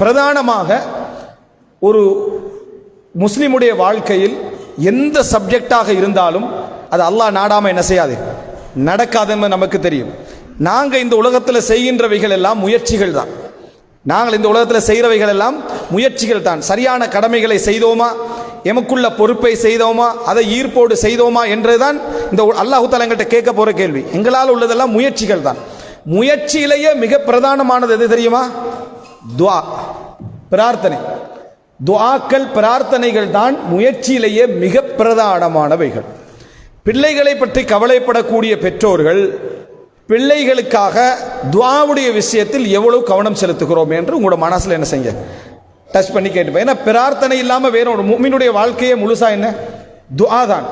பிரதானமாக ஒரு முஸ்லிமுடைய வாழ்க்கையில் எந்த சப்ஜெக்டாக இருந்தாலும் அது அல்லாஹ் நாடாமல் என்ன செய்யாது? நடக்காதுன்னு நமக்கு தெரியும். நாங்கள் இந்த உலகத்தில் செய்கின்றவைகள் எல்லாம் முயற்சிகள் தான். நாங்கள் இந்த உலகத்தில் செய்கிறவைகள் எல்லாம் முயற்சிகள் தான். சரியான கடமைகளை செய்தோமா? எமக்குள்ள பொறுப்பை செய்தோமா? அதை ஈர்ப்போடு செய்தோமா என்றுதான் இந்த அல்லாஹு எங்கள்கிட்ட கேட்க போகிற கேள்வி. எங்களால் உள்ளதெல்லாம் முயற்சிகள் தான். முயற்சியிலேயே மிக பிரதானமானது எது தெரியுமா? துவா பிரார்த்தனை. துவாக்கள் பிரார்த்தனைகள் தான் முயற்சியிலேயே மிக பிரதானமானவைகள். பிள்ளைகளை பற்றி கவலைப்படக்கூடிய பெற்றோர்கள் பிள்ளைகளுக்காக துவாவுடைய விஷயத்தில் எவ்வளவு கவனம் செலுத்துகிறோம் என்று உங்களோட மனசில் என்ன செய்ய டச் பண்ணி கேட்டுப்பேன் ஏன்னா பிரார்த்தனை இல்லாமல் வேற ஒரு மும்மினுடைய வாழ்க்கையே முழுசா என்ன? துவா தான்.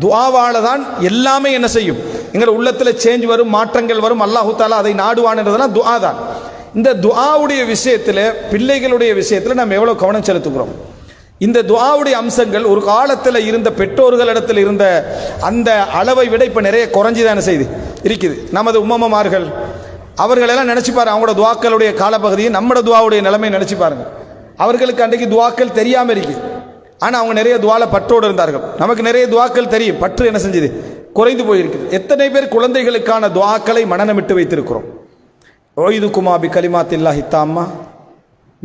துஆவால தான் எல்லாமே என்ன செய்யும்? எங்கள் உள்ளத்தில் சேஞ்ச் வரும் மாற்றங்கள் வரும். அல்லாஹு தாலா அதை நாடுவான்றதெல்லாம் துவா தான். இந்த துஆவுடைய விஷயத்தில் பிள்ளைகளுடைய விஷயத்தில் நம்ம எவ்வளோ கவனம் செலுத்துகிறோம்? இந்த துவாவுடைய அம்சங்கள் ஒரு காலத்தில் இருந்த பெற்றோர்களிடத்தில் இருந்த அந்த அளவை விட இப்போ நிறைய குறைஞ்சிதானே செய்து இருக்குது. நமது உம்மமார்கள் அவர்களெல்லாம் நினச்சி பாருங்க அவங்களோட துவாக்களுடைய காலப்பகுதியை நம்மளோட துவாவுடைய நிலைமை நினச்சி பாருங்கள் அவர்களுக்கு அன்றைக்கு துவாக்கள் தெரியாமல் இருக்குது ஆனால் அவங்க நிறைய துவால பற்றோடு இருந்தார்கள். நமக்கு நிறைய துவாக்கள் தெரியும். பற்று என்ன செஞ்சது? குறைந்து போயிருக்குது. எத்தனை பேர் குழந்தைகளுக்கான துவாக்களை மனநமிட்டு வைத்திருக்கிறோம்? ஒய்துக்குமா பி கலிமாத்தில்லாஹி ஹித்தாம்மா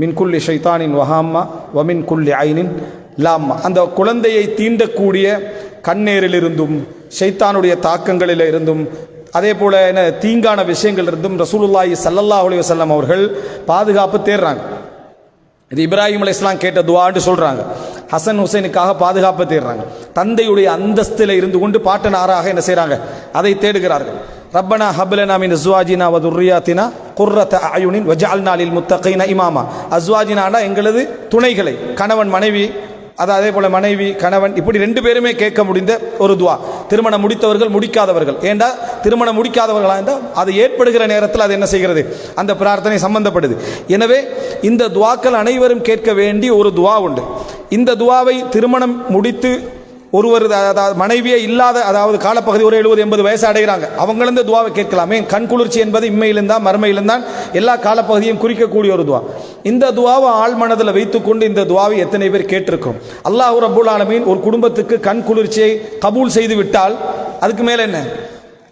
மின் குல்லி ஷைத்தானின் வஹாம்மா வமின் குல்லி ஐனின் லாம்மா அந்த குழந்தையை தீண்டக்கூடிய கண்ணேரிலிருந்தும் ஷைத்தானுடைய தாக்கங்களில் இருந்தும் அதே போல் என்ன தீங்கான விஷயங்கள் இருந்தும் ரசூலுல்லாஹி சல்லல்லா அலி வசல்லம் அவர்கள் பாதுகாப்பு தேடுறாங்க. இது இப்ராஹிம் அலி இஸ்லாம் கேட்ட துவான்னு சொல்கிறாங்க ஹசன் ஹுசைனுக்காக பாதுகாப்பு தேடுறாங்க. தந்தையுடைய அந்தஸ்தில் இருந்து கொண்டு பாட்டனாராக என்ன செய்கிறாங்க அதை தேடுகிறார்கள். ரப்பனா ஹப்லனா மின் அஸ்வாஜினா வ துர்ரியாத்தினா குர்ரத அயுனின் வஜஅல்னா லில் முத்தகீன இமாமா. அஸ்வாஜினானா எங்களது துணைகளை கணவன் மனைவி அது அதே போல மனைவி கணவன் இப்படி ரெண்டு பேருமே கேட்க முடிந்த ஒரு துவா. திருமணம் முடித்தவர்கள் முடிக்காதவர்கள். ஏண்டா? திருமணம் முடிக்காதவர்களாக இருந்தால் அது ஏற்படுகிற நேரத்தில் அது என்ன செய்கிறது? அந்த பிரார்த்தனை சம்பந்தப்படுது. எனவே இந்த துவாக்கள் அனைவரும் கேட்க வேண்டிய ஒரு துவா உண்டு. இந்த துவாவை திருமணம் முடித்து ஒருவர் அதாவது மனைவியே இல்லாத அதாவது காலப்பகுதி ஒரு எழுபது எண்பது வயசு அடைகிறாங்க. அவங்களும் இந்த துவாவை கேட்கலாமே. கண் குளிர்ச்சி என்பது இம்மையிலிருந்தான் மறுமையிலிருந்தான் எல்லா காலப்பகுதியும் குறிக்கக்கூடிய ஒரு துவா. இந்த துவாவை ஆள் மனதில் வைத்துக்கொண்டு இந்த துவாவை எத்தனை பேர் கேட்டிருக்கோம் அல்லாஹ் ரபுல் ஆலமீன் ஒரு குடும்பத்துக்கு கண் குளிர்ச்சியை கபூல் செய்து விட்டால் அதுக்கு மேலே என்ன?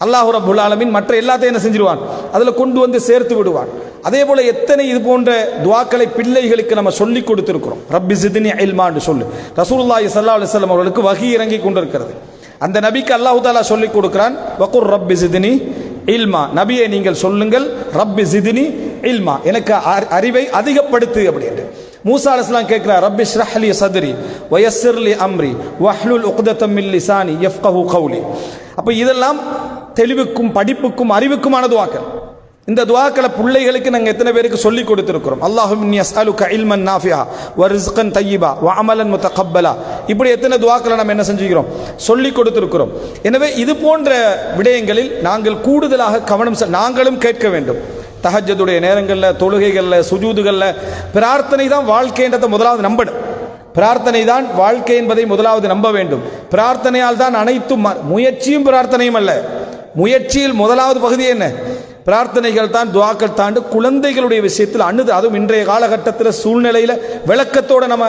அல்லாஹ் ரபுல் ஆலமீன் மற்ற எல்லாத்தையும் என்ன செஞ்சிருவான்? அதில் கொண்டு வந்து சேர்த்து விடுவான். அதே போல எத்தனை இது போன்ற துவாக்களை பிள்ளைகளுக்கு நம்ம சொல்லி கொடுத்துருக்கிறோம். ரப்பி சிதினி இல்மான்னு சொல்லு. ரசூல்லாய் சல்லா அலுவலம் அவர்களுக்கு வகி இறங்கி கொண்டிருக்கிறது. அந்த நபிக்கு அல்லாஹு தாலா சொல்லி கொடுக்கிறான் வகுர் ரப்பி சிதினி இல்மா. நபியை நீங்கள் சொல்லுங்கள் ரப்பி சிதினி இல்மா. எனக்கு அறிவை அதிகப்படுத்து அப்படின்ட்டு. மூசா அலிஸ்லாம் கேட்கிறார் ரப்பி ஷ்ரஹ்லி சதுரி வயசிர்லி அம்ரி வஹ்லுல் உக்தத்தம் மின் லிசானி யஃப்கஹு கவுலி அப்போ இதெல்லாம் தெளிவுக்கும் படிப்புக்கும் அறிவுக்குமானது வாக்கள் இந்த துவாக்களை பிள்ளைகளுக்கு நாங்கள் எத்தனை பேருக்கு சொல்லி கொடுத்துருக்கிறோம்? அல்லாஹும் இன்னி இல்மன் நாஃபியா வ ரிஸ்கன் தய்யிபா வ அமலன் முத்தகப்பலா இப்படி எத்தனை துவாக்களை நம்ம என்ன செஞ்சுக்கிறோம்? சொல்லி கொடுத்துருக்கிறோம். எனவே இது போன்ற விடயங்களில் நாங்கள் கூடுதலாக கவனம் செ- நாங்களும் கேட்க வேண்டும். தஹஜதுடைய நேரங்களில் தொழுகைகளில் சுஜூதுகளில் பிரார்த்தனை தான் வாழ்க்கைன்றதை முதலாவது நம்பணும். பிரார்த்தனை தான் வாழ்க்கை என்பதை முதலாவது நம்ப வேண்டும். பிரார்த்தனையால் தான் அனைத்தும் ம- முயற்சியும் பிரார்த்தனையும் அல்ல. முயற்சியில் முதலாவது பகுதி என்ன? பிரார்த்தனைகள் தான் துவாக்கள் தாண்டு குழந்தைகளுடைய விஷயத்தில் அணுது. அதுவும் இன்றைய காலகட்டத்தில் சூழ்நிலையில் விளக்கத்தோடு நம்ம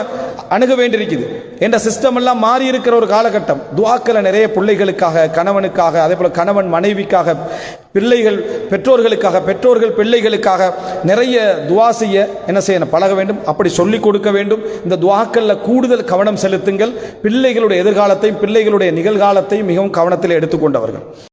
அணுக வேண்டியிருக்குது. என்ற சிஸ்டம் எல்லாம் மாறி இருக்கிற ஒரு காலகட்டம். துவாக்களை நிறைய பிள்ளைகளுக்காக கணவனுக்காக அதே போல் கணவன் மனைவிக்காக பிள்ளைகள் பெற்றோர்களுக்காக பெற்றோர்கள் பிள்ளைகளுக்காக நிறைய துவா செய்ய என்ன செய்யணும்? பழக வேண்டும். அப்படி சொல்லிக் கொடுக்க வேண்டும். இந்த துவாக்களில் கூடுதல் கவனம் செலுத்துங்கள். பிள்ளைகளுடைய எதிர்காலத்தையும் பிள்ளைகளுடைய நிகழ்காலத்தையும் மிகவும் கவனத்தில் எடுத்துக்கொண்டவர்கள்.